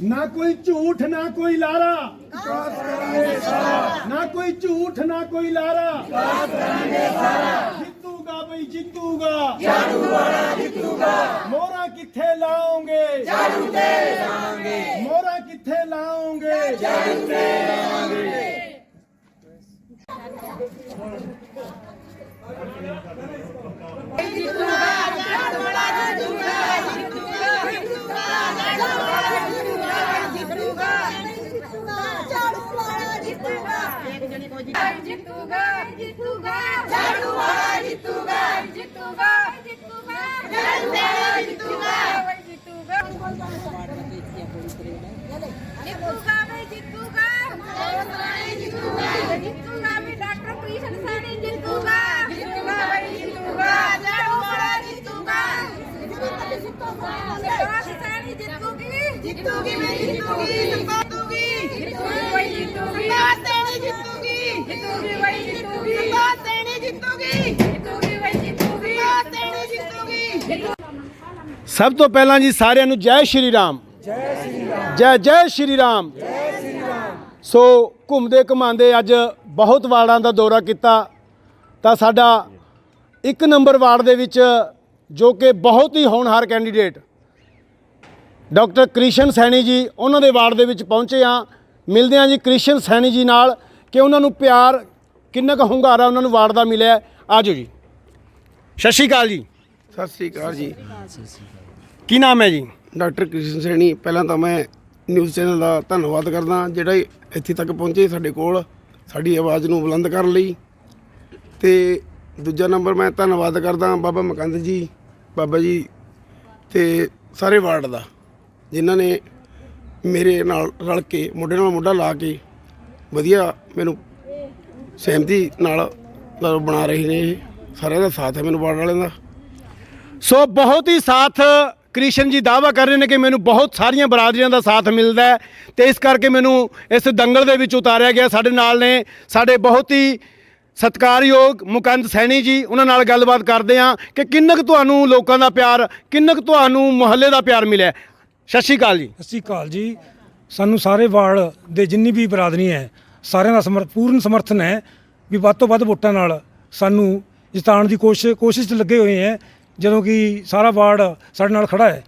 ਨਾ ਕੋਈ ਝੂਠ ਨਾ ਕੋਈ ਲਾਰਾ। ਨਾ ਕੋਈ ਝੂਠ ਨਾ ਕੋਈ ਲਾਰਾ। ਜਿੱਤੂਗਾ ਬਈ ਜਿੱਤੂਗਾ। ਝਾੜੂ ਵਾਲਾ ਜਿੱਤੂਗਾ। ਮੋਹਰਾ ਕਿੱਥੇ ਲਾਉਂਗੇ ਝਾੜੂ ਤੇ ਲਾਉਂਗੇ ਮੋਹਰਾ ਕਿੱਥੇ ਲਾਉਂਗੇ ਝਾੜੂ ਤੇ ਜਿੱਤੂਗਾ ਜਿੱਤੂਗਾ ਝਾੜੂ ਵਾਲਾ ਜਿੱਤੂਗਾ ਜਿੱਤੂਗਾ ਜਿੱਤੂਗਾ ਝਾੜੂ ਵਾਲਾ ਜਿੱਤੂਗਾ ਜਿੱਤੂਗਾ ਜਿੱਤੂਗਾ ਵੀ ਜਿੱਤੂਗਾ ਜਿੱਤੂਗਾ ਜਿੱਤੂਗਾ ਵੀ ਡਾਕਟਰ ਕ੍ਰਿਸ਼ਨ ਸਾਨੀ ਜਿੱਤੂਗਾ ਜਿੱਤੂਗਾ ਵੀ ਜਿੱਤੂਗਾ ਝਾੜੂ ਵਾਲਾ ਜਿੱਤੂਗਾ ਜਿੱਤੂਗਾ ਸਾਨੀ ਜਿੱਤੂਗੀ ਜਿੱਤੂਗੀ ਜਿੱਤੂਗੀ ਜਿੱਤੂਗੀ ਜਿੱਤੂਗੀ ਵੀ ਜਿੱਤੂਗੀ। ਤੇਰੀ ਜਿੱਤੂਗੀ। ਜਿੱਤੂਗੀ ਵੀ ਜਿੱਤੂਗੀ ਤੇਰੀ ਜਿੱਤੂਗੀ ਜਿੱਤੂਗੀ ਵੀ ਜਿੱਤੂਗੀ ਤੇਰੀ ਜਿੱਤੂਗੀ ਸਭ ਤੋਂ ਪਹਿਲਾਂ ਜੀ ਸਾਰਿਆਂ ਨੂੰ ਜੈ ਸ਼੍ਰੀ ਰਾਮ। ਜੈ ਸ਼੍ਰੀ ਰਾਮ ਜੈ ਜੈ ਸ਼੍ਰੀ ਰਾਮ ਜੈ ਸ਼੍ਰੀ ਰਾਮ। ਸੋ ਘੁੰਮਦੇ ਘਮਾਉਂਦੇ ਅੱਜ ਬਹੁਤ ਵਾਰਡਾਂ ਦਾ ਦੌਰਾ ਕੀਤਾ। ਤਾਂ ਸਾਡਾ ਇੱਕ ਨੰਬਰ ਵਾਰਡ ਦੇ ਵਿੱਚ ਜੋ ਕਿ ਬਹੁਤ ਹੀ ਹੋਣਹਾਰ ਕੈਂਡੀਡੇਟ ਡਾਕਟਰ ਕ੍ਰਿਸ਼ਨ ਸੈਣੀ ਜੀ ਉਹਨਾਂ ਦੇ ਵਾਰਡ ਦੇ ਵਿੱਚ ਪਹੁੰਚੇ ਆ ਮਿਲਦੇ ਆ ਜੀ ਕ੍ਰਿਸ਼ਨ ਸੈਣੀ ਜੀ ਨਾਲ ਕਿ ਉਹਨਾਂ ਨੂੰ ਪਿਆਰ ਕਿੰਨਾ ਕੁ ਹੁੰਗਾਰਾ ਉਹਨਾਂ ਨੂੰ ਵਾਰਡ ਦਾ ਮਿਲਿਆ। ਆਜੋ ਜੀ। ਸਤਿ ਸ਼੍ਰੀ ਅਕਾਲ ਜੀ। ਸਤਿ ਸ੍ਰੀ ਅਕਾਲ ਜੀ। ਕੀ ਨਾਮ ਹੈ ਜੀ? ਡਾਕਟਰ ਕ੍ਰਿਸ਼ਨ ਸੈਣੀ ਪਹਿਲਾਂ ਤਾਂ ਮੈਂ ਨਿਊਜ਼ ਚੈਨਲ ਦਾ ਧੰਨਵਾਦ ਕਰਦਾ ਜਿਹੜਾ ਇੱਥੇ ਤੱਕ ਪਹੁੰਚੇ ਸਾਡੇ ਕੋਲ ਸਾਡੀ ਆਵਾਜ਼ ਨੂੰ ਬੁਲੰਦ ਕਰਨ ਲਈ। ਤੇ ਦੂਜਾ ਨੰਬਰ ਮੈਂ ਧੰਨਵਾਦ ਕਰਦਾ ਬਾਬਾ ਮਕੰਦ ਜੀ ਬਾਬਾ ਜੀ ਤੇ ਸਾਰੇ ਵਾਰਡ ਦਾ। ਜਿਨ੍ਹਾਂ ਨੇ ਮੇਰੇ ਨਾਲ ਰਲ ਕੇ ਮੋਢੇ ਨਾਲ ਮੋਢਾ ਲਾ ਕੇ ਵਧੀਆ ਮੈਨੂੰ ਸਹਿਮਤੀ ਨਾਲ ਬਣਾ ਰਹੇ ਨੇ ਇਹ। ਸਾਰਿਆਂ ਦਾ ਸਾਥ ਹੈ ਮੈਨੂੰ ਵਾਰਡ ਵਾਲਿਆਂ ਦਾ। ਸੋ ਬਹੁਤ ਹੀ ਸਾਥ ਕ੍ਰਿਸ਼ਨ ਜੀ ਦਾਵਾ ਕਰ ਰਹੇ ਨੇ ਕਿ ਮੈਨੂੰ ਬਹੁਤ ਸਾਰੀਆਂ ਬਰਾਦਰੀਆਂ ਦਾ ਸਾਥ ਮਿਲਦਾ ਹੈ ਤੇ ਇਸ ਕਰਕੇ ਮੈਨੂੰ ਇਸ ਦੰਗਲ ਦੇ ਵਿੱਚ ਉਤਾਰਿਆ ਗਿਆ। ਸਾਡੇ ਨਾਲ ਨੇ ਸਾਡੇ ਬਹੁਤ ਹੀ ਸਤਿਕਾਰਯੋਗ ਮੁਕੰਦ ਸੈਣੀ ਜੀ, ਉਹਨਾਂ ਨਾਲ ਗੱਲਬਾਤ ਕਰਦੇ ਹਾਂ ਕਿ ਕਿੰਨਾ ਕੁ ਤੁਹਾਨੂੰ ਲੋਕਾਂ ਦਾ ਪਿਆਰ, ਕਿੰਨਾ ਕੁ ਤੁਹਾਨੂੰ ਮੁਹੱਲੇ ਦਾ ਪਿਆਰ ਮਿਲਿਆ। ਸਤਿ ਸ਼੍ਰੀ ਅਕਾਲ ਜੀ। ਸਤਿ ਸ਼੍ਰੀ ਅਕਾਲ ਜੀ। ਸਾਨੂੰ ਸਾਰੇ ਵਾਰਡ ਦੇ ਜਿੰਨੀ ਵੀ ਬਰਾਦਰੀ ਹੈ ਸਾਰਿਆਂ ਦਾ ਸਮਰ ਪੂਰਨ ਸਮਰਥਨ ਹੈ ਵੀ ਵੱਧ ਤੋਂ ਵੱਧ ਵੋਟਾਂ ਨਾਲ ਸਾਨੂੰ ਜਿਤਾਉਣ ਦੀ ਕੋਸ਼ਿਸ਼ ਕੋਸ਼ਿਸ਼ 'ਚ ਲੱਗੇ ਹੋਏ ਹੈ ਜਦੋਂ ਕਿ ਸਾਰਾ ਵਾਰਡ ਸਾਡੇ ਨਾਲ ਖੜਾ ਹੈ।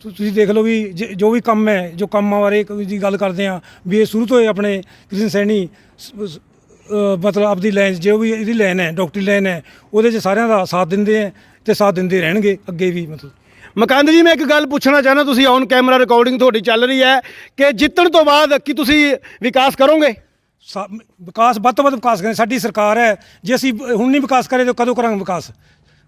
ਤੁ- ਤੁਸੀਂ ਦੇਖ ਲਓ ਵੀ ਜ- ਜੋ ਵੀ ਕੰਮ ਹੈ ਜੋ ਕੰਮਾਂ ਬਾਰੇ ਕੋਈ ਦੀ ਗੱਲ ਕਰਦੇ ਆ ਵੀ ਇਹ ਸ਼ੁਰੂ ਤੋਂ ਹੀ ਆਪਣੇ ਕ੍ਰਿਸ਼ਨ ਸੈਣੀ ਸ- ਸ- ਅ, ਮਤਲਬ ਆਪਦੀ ਲਾਈਨ ਜੋ ਵੀ ਇਹਦੀ ਲਾਈਨ ਹੈ ਡਾਕਟਰੀ ਲਾਈਨ ਹੈ ਉਹਦੇ 'ਚ ਸਾਰਿਆਂ ਦਾ ਸਾਥ ਦਿੰਦੇ ਹੈ ਤੇ ਸਾਥ ਦਿੰਦੇ ਰਹਿਣਗੇ ਅੱਗੇ ਵੀ ਮਤਲਬ। ਮਕੰਦ ਜੀ ਮੈਂ ਇੱਕ ਗੱਲ ਪੁੱਛਣਾ ਚਾਹੁੰਦਾ ਤੁਸੀਂ ਔਨ ਕੈਮਰਾ ਰਿਕਾਰਡਿੰਗ ਤੁਹਾਡੀ ਚੱਲ ਰਹੀ ਹੈ ਕਿ ਜਿੱਤਣ ਤੋਂ ਬਾਅਦ ਕੀ ਤੁਸੀਂ ਵਿਕਾਸ ਕਰੋਗੇ? ਸਾ- ਵਿਕਾਸ ਵੱਧ ਤੋਂ ਵੱਧ ਵਿਕਾਸ ਕਰੇ ਸਾਡੀ ਸਰਕਾਰ ਹੈ ਜੇ ਅਸੀਂ ਹੁਣ ਨਹੀਂ ਵਿਕਾਸ ਕਰੇ ਤਾਂ ਕਦੋਂ ਕਰਾਂਗੇ ਵਿਕਾਸ?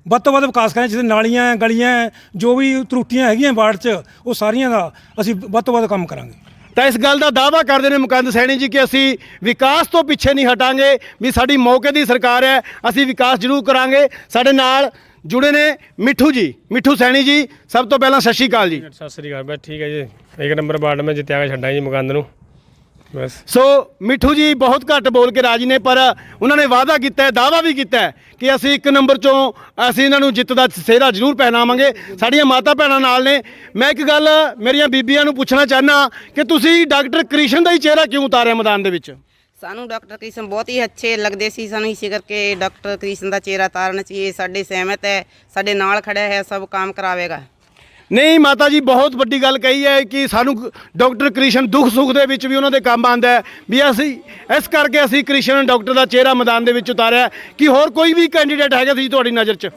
ਵੱਧ ਤੋਂ ਵੱਧ ਵਿਕਾਸ ਕਰੇ ਜਿਵੇਂ ਨਾਲੀਆਂ ਹੈ, ਗਲੀਆਂ ਹੈ, ਜੋ ਵੀ ਤਰੁੱਟੀਆਂ ਹੈਗੀਆਂ ਵਾਰਡ 'ਚ ਉਹ ਸਾਰੀਆਂ ਦਾ ਅਸੀਂ ਵੱਧ ਤੋਂ ਵੱਧ ਕੰਮ ਕਰਾਂਗੇ। ਤਾਂ ਇਸ ਗੱਲ ਦਾ ਦਾਵਾ ਕਰਦੇ ਨੇ ਮੁਕੰਦ ਸੈਣੀ ਜੀ ਕਿ ਅਸੀਂ ਵਿਕਾਸ ਤੋਂ ਪਿੱਛੇ ਨਹੀਂ ਹਟਾਂਗੇ ਵੀ ਸਾਡੀ ਮੌਕੇ ਦੀ ਸਰਕਾਰ ਹੈ ਅਸੀਂ ਵਿਕਾਸ ਜ਼ਰੂਰ ਕਰਾਂਗੇ। ਸਾਡੇ ਨਾਲ ਜੁੜੇ ਨੇ ਮਿੱਠੂ ਜੀ ਮਿੱਠੂ ਸੈਣੀ ਜੀ ਸਭ ਤੋਂ ਪਹਿਲਾਂ ਸਤਿ ਸ਼੍ਰੀ ਅਕਾਲ ਜੀ। ਸਤਿ ਸ੍ਰੀ ਅਕਾਲ ਬਸ ਠੀਕ ਹੈ ਜੀ। ਇੱਕ ਨੰਬਰ ਵਾਰਡ ਮੈਂ ਜਿੱਤਿਆ ਕੇ ਛੱਡਾਂ ਜੀ ਮੁਕੰਦ ਨੂੰ। ਬਸ। ਸੋ ਮਿੱਠੂ ਜੀ ਬਹੁਤ ਘੱਟ ਬੋਲ ਕੇ ਰਾਜੀ ਨੇ ਪਰ ਉਹਨਾਂ ਨੇ ਵਾਅਦਾ ਕੀਤਾ ਹੈ ਦਾਵਾ ਵੀ ਕੀਤਾ ਹੈ ਕਿ ਅਸੀਂ ਇੱਕ ਨੰਬਰ ਚੋਂ ਅਸੀਂ ਇਹਨਾਂ ਨੂੰ ਜਿੱਤ ਦਾ ਸਿਹਰਾ ਜ਼ਰੂਰ ਪਹਿਨਾਵਾਂਗੇ। ਸਾਡੀਆਂ ਮਾਤਾ ਭੈਣਾਂ ਨਾਲ ਨੇ। ਮੈਂ ਇੱਕ ਗੱਲ ਮੇਰੀਆਂ ਬੀਬੀਆਂ ਨੂੰ ਪੁੱਛਣਾ ਚਾਹਨਾ ਕਿ ਤੁਸੀਂ ਡਾਕਟਰ ਕ੍ਰਿਸ਼ਨ ਦਾ ਹੀ ਚਿਹਰਾ ਕਿਉਂ ਉਤਾਰਿਆ ਮੈਦਾਨ ਦੇ ਵਿੱਚ? ਸਾਨੂੰ ਡਾਕਟਰ ਕ੍ਰਿਸ਼ਨ ਬਹੁਤ ਹੀ ਅੱਛੇ ਲੱਗਦੇ ਸੀ, ਸਾਨੂੰ ਇਸੇ ਕਰਕੇ ਡਾਕਟਰ ਕ੍ਰਿਸ਼ਨ ਦਾ ਚਿਹਰਾ ਤਾਰਨ 'ਚ ਇਹ ਸਾਡੇ ਸਹਿਮਤ ਹੈ, ਸਾਡੇ ਨਾਲ ਖੜਾ ਹੈ, ਸਭ ਕੰਮ ਕਰਾਵੇਗਾ। ਨਹੀਂ, ਮਾਤਾ ਜੀ, ਬਹੁਤ ਵੱਡੀ ਗੱਲ ਕਹੀ ਹੈ ਕਿ ਸਾਨੂੰ ਡਾਕਟਰ ਕ੍ਰਿਸ਼ਨ ਦੁੱਖ ਸੁੱਖ ਦੇ ਵਿੱਚ ਵੀ ਉਹਨਾਂ ਦੇ ਕੰਮ ਆਂਦਾ ਹੈ। ਵੀ ਅਸੀਂ, ਇਸ ਕਰਕੇ ਅਸੀਂ ਕ੍ਰਿਸ਼ਨ ਡਾਕਟਰ ਦਾ ਚਿਹਰਾ ਮੈਦਾਨ ਦੇ ਵਿੱਚ ਉਤਾਰਿਆ ਕਿ ਹੋਰ ਕੋਈ ਵੀ ਕੈਂਡੀਡੇਟ ਹੈਗਾ ਸੀ ਤੁਹਾਡੀ ਨਜ਼ਰ 'ਚ।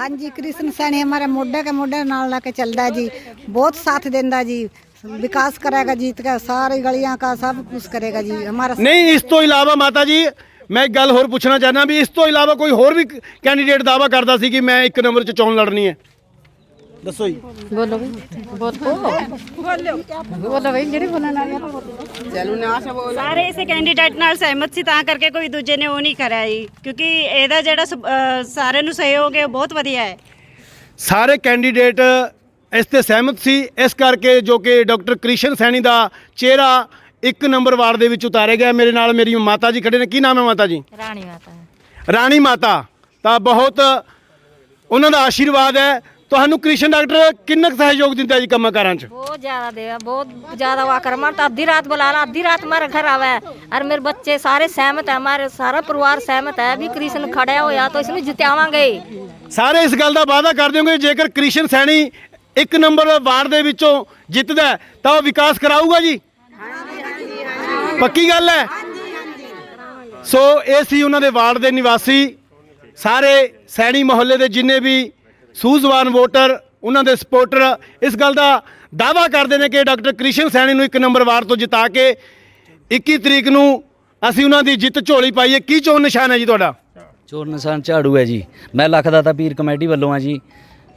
ਹਾਂਜੀ, ਕ੍ਰਿਸ਼ਨ ਸੈਣੀ ਹਮਾਰਾ ਮੋਢੇ ਕੇ ਮੋਢੇ ਨਾਲ ਲਾ ਕੇ ਚੱਲਦਾ ਜੀ। ਬਹੁਤ ਸਾਥ ਦਿੰਦਾ ਜੀ। ਵਿਕਾਸ ਕਰੇਗਾ ਜੀਤ ਦਾ ਸਾਰੇ ਗਲੀਆਂ ਕਾ, ਸਭ ਕੁਝ ਕਰੇਗਾ ਜੀ। ਹਮਾਰਾ ਨਹੀਂ, ਇਸ ਤੋਂ ਇਲਾਵਾ ਮਾਤਾ ਜੀ, ਮੈਂ ਇੱਕ ਗੱਲ ਹੋਰ ਪੁੱਛਣਾ ਚਾਹੁੰਦਾ ਵੀ ਇਸ ਤੋਂ ਇਲਾਵਾ ਕੋਈ ਹੋਰ ਵੀ ਕੈਂਡੀਡੇਟ ਦਾਵਾ ਕਰਦਾ ਸੀ ਕਿ ਮੈਂ ਇੱਕ ਨੰਬਰ 'ਚ ਚੋਣ ਲੜਨੀ ਹੈ? ਦੱਸੋ ਜੀ। ਚਲੂ ਨਾ ਆਸ਼ਾ ਬੋਲ। ਸਾਰੇ ਇਸੇ ਕੈਂਡੀਡੇਟ ਨਾਲ ਸਹਿਮਤ ਸੀ ਤਾਂ ਕਰਕੇ ਕੋਈ ਦੂਜੇ ਨੇ ਉਹ ਨਹੀਂ ਕਰਿਆ ਜੀ। ਕਿਉਂਕਿ ਇਹਦਾ ਜਿਹੜਾ ਸਾਰਿਆਂ ਨੂੰ ਸਹਿਯੋਗ ਹੈ ਉਹ ਬਹੁਤ ਵਧੀਆ ਹੈ। ਸਾਰੇ ਕੈਂਡੀਡੇਟ ਇਸ ਤੇ ਸਹਿਮਤ ਸੀ। ਇਸ ਕਰਕੇ ਜੋ ਕਿ ਡਾਕਟਰ ਕ੍ਰਿਸ਼ਨ ਸੈਣੀ ਦਾ ਚਿਹਰਾ ਇੱਕ ਨੰਬਰ ਵਾਰਡ ਦੇ ਵਿੱਚ ਉਤਾਰਿਆ ਗਿਆ। ਮੇਰੇ ਨਾਲ ਮੇਰੀ ਮਾਤਾ ਜੀ ਖੜੇ ਨੇ। ਕੀ ਨਾਮ ਹੈ ਮਾਤਾ ਜੀ? ਰਾਣੀ ਮਾਤਾ। ਰਾਣੀ ਮਾਤਾ। ਤਾਂ ਬਹੁਤ ਉਹਨਾਂ ਦਾ ਆਸ਼ੀਰਵਾਦ ਹੈ। ਤੁਹਾਨੂੰ ਕ੍ਰਿਸ਼ਨ ਡਾਕਟਰ ਕਿੰਨਾ ਕੁ ਸਹਿਯੋਗ ਦਿੰਦਾ ਜੀ ਕੰਮਾਂ ਕਾਰਾਂ 'ਚ बहुत ज्यादा देगा बहुत ज्यादा हुआ कर हमारा तो आधी रात बुलाना आधी रात हमारे घर आवा है और मेरे बच्चे सारे सहमत है हमारे सारा परिवार सहमत है अभी कृष्ण खड़ा होया तो इसमें जितावांगे ਸਾਰੇ ਇਸ ਗੱਲ ਦਾ ਵਾਅਦਾ ਕਰਦੇ ਹੋਗੇ ਜੇਕਰ ਕ੍ਰਿਸ਼ਨ ਸੈਣੀ ਇੱਕ ਨੰਬਰ ਵਾਰਡ ਦੇ ਵਿੱਚੋਂ ਜਿੱਤਦਾ ਹੈ, ਤਾਂ ਉਹ ਵਿਕਾਸ ਕਰਾਊਗਾ ਜੀ ਪੱਕੀ ਗੱਲ ਹੈ ਸੋ ਇਹ ਸੀ ਉਹਨਾਂ ਦੇ ਵਾਰਡ ਦੇ ਨਿਵਾਸੀ ਸਾਰੇ ਸੈਣੀ ਮੁਹੱਲੇ ਦੇ ਜਿੰਨੇ ਵੀ ਸੂਝਵਾਨ ਵੋਟਰ, ਉਹਨਾਂ ਦੇ ਸਪੋਰਟਰ, ਇਸ ਗੱਲ ਦਾ ਦਾਅਵਾ ਕਰਦੇ ਨੇ ਕਿ ਡਾਕਟਰ ਕ੍ਰਿਸ਼ਨ ਸੈਣੀ ਨੂੰ ਇੱਕ ਨੰਬਰ ਵਾਰਡ ਤੋਂ ਜਿਤਾ ਕੇ 21 ਤਰੀਕ ਨੂੰ ਅਸੀਂ ਉਹਨਾਂ ਦੀ ਜਿੱਤ ਝੋਲੀ ਪਾਈਏ। ਕੀ ਚੋਣ ਨਿਸ਼ਾਨ ਹੈ ਜੀ ਤੁਹਾਡਾ? ਚੋਣ ਨਿਸ਼ਾਨ ਝਾੜੂ ਹੈ ਜੀ। ਮੈਂ ਲੱਖਦਾ ਤਾਂ ਪੀਰ ਕਮੇਟੀ ਵੱਲੋਂ ਆ ਜੀ।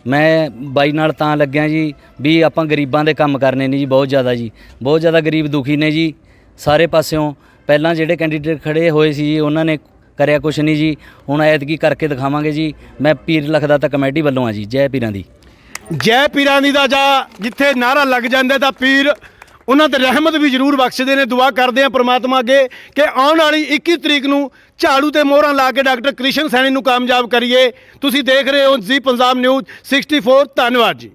ਮੈਂ ਬਾਈ ਨਾਲ ਤਾਂ ਲੱਗਿਆ ਜੀ ਵੀ ਆਪਾਂ ਗਰੀਬਾਂ ਦੇ ਕੰਮ ਕਰਨੇ ਨੇ ਜੀ, ਬਹੁਤ ਜ਼ਿਆਦਾ ਜੀ। ਬਹੁਤ ਜ਼ਿਆਦਾ ਗਰੀਬ ਦੁਖੀ ਨੇ ਜੀ। ਸਾਰੇ ਪਾਸਿਓਂ ਪਹਿਲਾਂ ਜਿਹੜੇ ਕੈਂਡੀਡੇਟ ਖੜੇ ਹੋਏ ਸੀ ਜੀ, ਉਹਨਾਂ ਨੇ ਕਰਿਆ ਕੁਛ ਨਹੀਂ ਜੀ। ਹੁਣ ਐਤਕੀ ਕਰਕੇ ਦਿਖਾਵਾਂਗੇ ਜੀ। ਮੈਂ ਪੀਰ ਲਖਦਾ ਤਾਂ ਕਮੇਟੀ ਵੱਲੋਂ ਆ ਜੀ। ਜੈ ਪੀਰਾਂ ਦੀ। ਜੈ ਪੀਰਾਂ ਦੀ ਦਾ ਜਾਂ ਜਿੱਥੇ ਨਾਰਾ ਲੱਗ ਜਾਂਦਾ ਤਾਂ ਪੀਰ ਉਹਨਾਂ ਤੇ ਰਹਿਮਤ ਵੀ ਜ਼ਰੂਰ ਬਖਸ਼ਦੇ ਨੇ। ਦੁਆ ਕਰਦੇ ਆ ਪ੍ਰਮਾਤਮਾ ਅੱਗੇ ਕਿ ਆਉਣ ਵਾਲੀ 21 ਤਰੀਕ ਨੂੰ ਝਾੜੂ ਤੇ ਮੋਹਰਾਂ ਲਾ ਕੇ ਡਾਕਟਰ ਕ੍ਰਿਸ਼ਨ ਸੈਣੀ ਨੂੰ ਕਾਮਯਾਬ ਕਰੀਏ। ਤੁਸੀਂ ਦੇਖ ਰਹੇ ਹੋ ਜੀ ਪੰਜਾਬ ਨਿਊਜ਼। 64 ਧੰਨਵਾਦ ਜੀ।